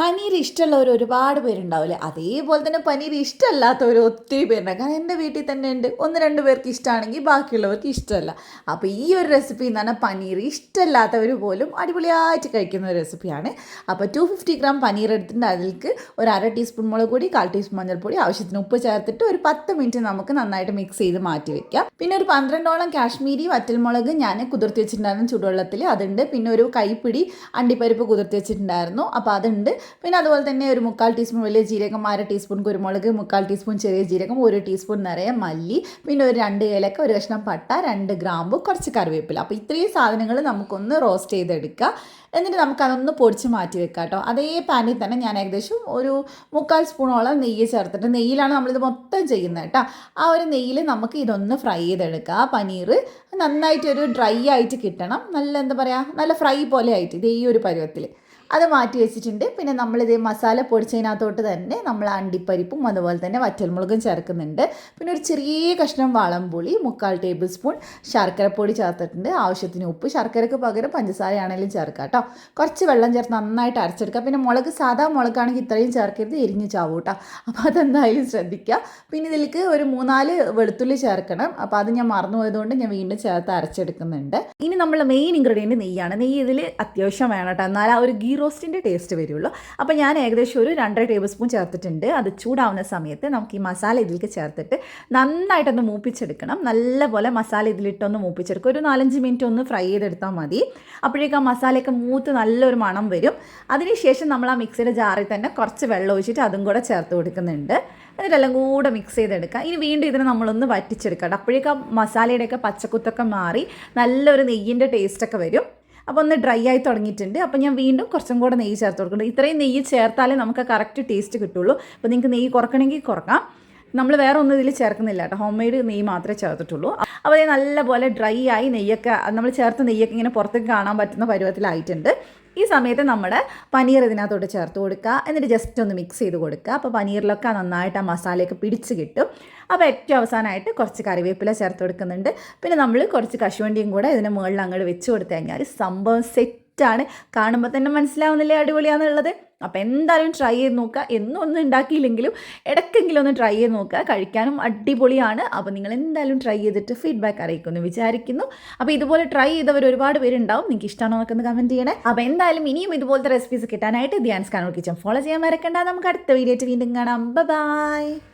പനീർ ഇഷ്ടമുള്ളവർ ഒരുപാട് പേരുണ്ടാവില്ലേ? അതേപോലെ തന്നെ പനീർ ഇഷ്ടമല്ലാത്തവർ ഒത്തിരി പേരുണ്ടാവും. കാരണം എന്റെ വീട്ടിൽ തന്നെ ഉണ്ട്. ഒന്ന് രണ്ട് പേർക്ക് ഇഷ്ടമാണെങ്കിൽ ബാക്കിയുള്ളവർക്ക് ഇഷ്ടമല്ല. അപ്പോൾ ഈ ഒരു റെസിപ്പി എന്ന് പറഞ്ഞാൽ പനീർ ഇഷ്ടമല്ലാത്തവർ പോലും അടിപൊളിയായിട്ട് കഴിക്കുന്ന ഒരു റെസിപ്പിയാണ് അപ്പോൾ ടു ഫിഫ്റ്റി ഗ്രാം പനീർ എടുത്തിട്ട് അതിലേക്ക് ഒരു അര ടീസ്പൂൺ മുളക് പൊടി കാൽ ടീസ്പൂൺ മഞ്ഞൾപ്പൊടി ആവശ്യത്തിന് ഉപ്പ് ചേർത്തിട്ട് ഒരു പത്ത് മിനിറ്റ് നമുക്ക് നന്നായിട്ട് മിക്സ് ചെയ്ത് മാറ്റി വയ്ക്കാം പിന്നെ ഒരു പന്ത്രണ്ടോളം കാശ്മീരി വറ്റൽമുളക് ഞാൻ കുതിർത്തി വെച്ചിട്ടുണ്ടായിരുന്നു ചൂടുവെള്ളത്തിൽ. അതുണ്ട്. പിന്നെ ഒരു കൈപ്പിടി അണ്ടിപ്പരിപ്പ് കുതിർത്തി വെച്ചിട്ടുണ്ടായിരുന്നു. അപ്പോൾ അതുണ്ട്. പിന്നെ അതുപോലെ തന്നെ ഒരു മുക്കാൽ ടീസ്പൂൺ വലിയ ജീരകം അര ടീസ്പൂൺ കുരുമുളക് മുക്കാൽ ടീസ്പൂൺ ചെറിയ ജീരകം ഒരു ടീസ്പൂൺ നിറയെ മല്ലി പിന്നെ ഒരു രണ്ട് ഏലക്ക ഒരു കഷ്ണം പട്ട രണ്ട് ഗ്രാമ്പു കുറച്ച് കറിവേപ്പില. അപ്പോൾ ഇത്രയും സാധനങ്ങൾ നമുക്കൊന്ന് റോസ്റ്റ് ചെയ്തെടുക്കുക. എന്നിട്ട് നമുക്കതൊന്ന് പൊടിച്ച് മാറ്റി വെക്കാം കേട്ടോ. അതേ പാനിൽ തന്നെ ഞാൻ ഏകദേശം ഒരു മുക്കാൽ സ്പൂണോളം നെയ്യ് ചേർത്തിട്ട് നെയ്യിലാണ് നമ്മളിത് മൊത്തം ചെയ്യുന്നത് കേട്ടോ. ആ ഒരു നെയ്യിൽ നമുക്ക് ഇതൊന്ന് ഫ്രൈ ചെയ്തെടുക്കുക. പനീർ നന്നായിട്ടൊരു ഡ്രൈ ആയിട്ട് കിട്ടണം. നല്ല എന്താ പറയുക നല്ല ഫ്രൈ പോലെ ആയിട്ട് ഇത് ഈ ഒരു പരുവത്തിൽ അത് മാറ്റി വെച്ചിട്ടുണ്ട്. പിന്നെ നമ്മളിത് മസാല പൊടിച്ചതിനകത്തോട്ട് തന്നെ നമ്മൾ അണ്ടിപ്പരിപ്പും അതുപോലെ തന്നെ വറ്റൽമുളകും ചേർക്കുന്നുണ്ട്. പിന്നെ ഒരു ചെറിയ കഷ്ണം വളംപുളി മുക്കാൽ ടേബിൾ സ്പൂൺ ശർക്കരപ്പൊടി ചേർത്തിട്ടുണ്ട്. ആവശ്യത്തിന് ഉപ്പ് ശർക്കരക്ക് പകരം പഞ്ചസാരയാണെങ്കിലും ചേർക്കാം കേട്ടോ കുറച്ച് വെള്ളം ചേർത്ത് നന്നായിട്ട് അരച്ചെടുക്കുക പിന്നെ മുളക് സാധാ മുളകാണെങ്കിൽ ഇത്രയും ചേർക്കരുത് എരിഞ്ഞ് ചാവും കേട്ടോ അപ്പോൾ അതെന്തായാലും ശ്രദ്ധിക്കുക പിന്നെ ഇതിലേക്ക് ഒരു മൂന്നാൽ വെളുത്തുള്ളി ചേർക്കണം. അപ്പോൾ അത് ഞാൻ മറന്നു പോയതുകൊണ്ട് ഞാൻ വീണ്ടും ചേർത്ത് അരച്ചെടുക്കുന്നുണ്ട്. ഇനി നമ്മൾ മെയിൻ ഇൻഗ്രീഡിയന്റ് നെയ്യാണ്. നെയ്യ് ഇതിൽ അത്യാവശ്യം വേണം കേട്ടോ എന്നാൽ ആ ഒരു ഗീ റോസ്റ്റിന്റെ ടേസ്റ്റ് വരുള്ളൂ. അപ്പോൾ ഞാൻ ഏകദേശം ഒരു രണ്ടര ടേബിൾ സ്പൂൺ ചേർത്തിട്ടുണ്ട്. അത് ചൂടാവുന്ന സമയത്ത് നമുക്ക് ഈ മസാല ഇതിലേക്ക് ചേർത്തിട്ട് നന്നായിട്ടൊന്ന് മൂപ്പിച്ചെടുക്കണം. നല്ലപോലെ മസാല ഇതിലിട്ടൊന്ന് മൂപ്പിച്ചെടുക്കുക. ഒരു നാലഞ്ച് മിനിറ്റ് ഒന്ന് ഫ്രൈ ചെയ്തെടുത്താൽ മതി. അപ്പോഴേക്കും ആ മസാലയൊക്കെ മൂത്ത് നല്ലൊരു മണം വരും. അതിനുശേഷം നമ്മൾ ആ മിക്സിയുടെ ജാറിൽ തന്നെ കുറച്ച് വെള്ളം ഒഴിച്ചിട്ട് അതും കൂടെ ചേർത്ത് കൊടുക്കുന്നുണ്ട്. എന്നിട്ടെല്ലാം കൂടെ മിക്സ് ചെയ്തെടുക്കുക. ഇനി വീണ്ടും ഇതിനെ നമ്മളൊന്ന് വറ്റിച്ചെടുക്കാം അപ്പോഴേക്കും മസാലയുടെയൊക്കെ പച്ചക്കുത്തൊക്കെ മാറി നല്ലൊരു നെയ്യിന്റെ ടേസ്റ്റൊക്കെ വരും. അപ്പോൾ ഒന്ന് ഡ്രൈ ആയി തുടങ്ങിയിട്ടുണ്ട്. അപ്പോൾ ഞാൻ വീണ്ടും കുറച്ചും കൂടെ നെയ്യ് ചേർത്ത് കൊടുക്കുന്നുണ്ട്. ഇത്രയും നെയ്യ് ചേർത്താലേ നമുക്ക് കറക്റ്റ് ടേസ്റ്റ് കിട്ടുള്ളൂ. അപ്പോൾ നിങ്ങൾക്ക് നെയ്യ് കുറക്കണമെങ്കിൽ കുറക്കാം. നമ്മൾ വേറെ ഒന്നും ഇതിൽ ചേർക്കുന്നില്ല കേട്ടോ. ഹോം മെയ്ഡ് നെയ്യ് മാത്രമേ ചേർത്തിട്ടുള്ളൂ. അപ്പോൾ നല്ലപോലെ ഡ്രൈ ആയി നെയ്യൊക്കെ നമ്മൾ ചേർത്ത് നെയ്യൊക്കെ ഇങ്ങനെ പുറത്തേക്ക് കാണാൻ പറ്റുന്ന പരുവത്തിലായിട്ടുണ്ട്. ഈ സമയത്ത് നമ്മൾ പനീർ ഇതിനകത്തോട്ട് ചേർത്ത് കൊടുക്കുക. എന്നിട്ട് ജസ്റ്റ് ഒന്ന് മിക്സ് ചെയ്ത് കൊടുക്കുക. അപ്പോൾ പനീറിലൊക്കെ നന്നായിട്ട് ആ മസാലയൊക്കെ പിടിച്ച് കിട്ടും. അപ്പോൾ ഏറ്റവും അവസാനമായിട്ട് കുറച്ച് കറിവേപ്പില ചേർത്ത് കൊടുക്കുന്നുണ്ട്. പിന്നെ നമ്മൾ കുറച്ച് കശുവണ്ടിയും കൂടെ ഇതിന് മുകളിൽ അങ്ങോട്ട് വെച്ച് കൊടുത്തു കഴിഞ്ഞാൽ സംഭവം സെറ്റാണ് കാണുമ്പോൾ തന്നെ മനസ്സിലാവുന്നില്ലേ അടിപൊളിയാണെന്നുള്ളത് അപ്പോൾ എന്തായാലും ട്രൈ ചെയ്ത് നോക്കുക. എന്നും ഒന്നും ഉണ്ടാക്കിയില്ലെങ്കിലും ഇടയ്ക്കെങ്കിലും ഒന്ന് ട്രൈ ചെയ്ത് നോക്കുക. കഴിക്കാനും അടിപൊളിയാണ്. അപ്പോൾ നിങ്ങൾ എന്തായാലും ട്രൈ ചെയ്തിട്ട് ഫീഡ്ബാക്ക് അറിയിക്കുമെന്ന് വിചാരിക്കുന്നു. അപ്പോൾ ഇതുപോലെ ട്രൈ ചെയ്തവർ ഒരുപാട് പേരുണ്ടാവും. നിങ്ങൾക്ക് ഇഷ്ടമാണോ എന്നൊക്കെ കമന്റ് ചെയ്യണേ. അപ്പോൾ എന്തായാലും ഇനിയും ഇതുപോലത്തെ റെസിപ്പീസ് കിട്ടാനായിട്ട് ധ്യാൻസ് കാണുക കിച്ചൻ ഫോളോ ചെയ്യാൻ മറക്കണ്ട. നമുക്ക് അടുത്ത വീഡിയോ വീണ്ടും കാണാം. ബൈ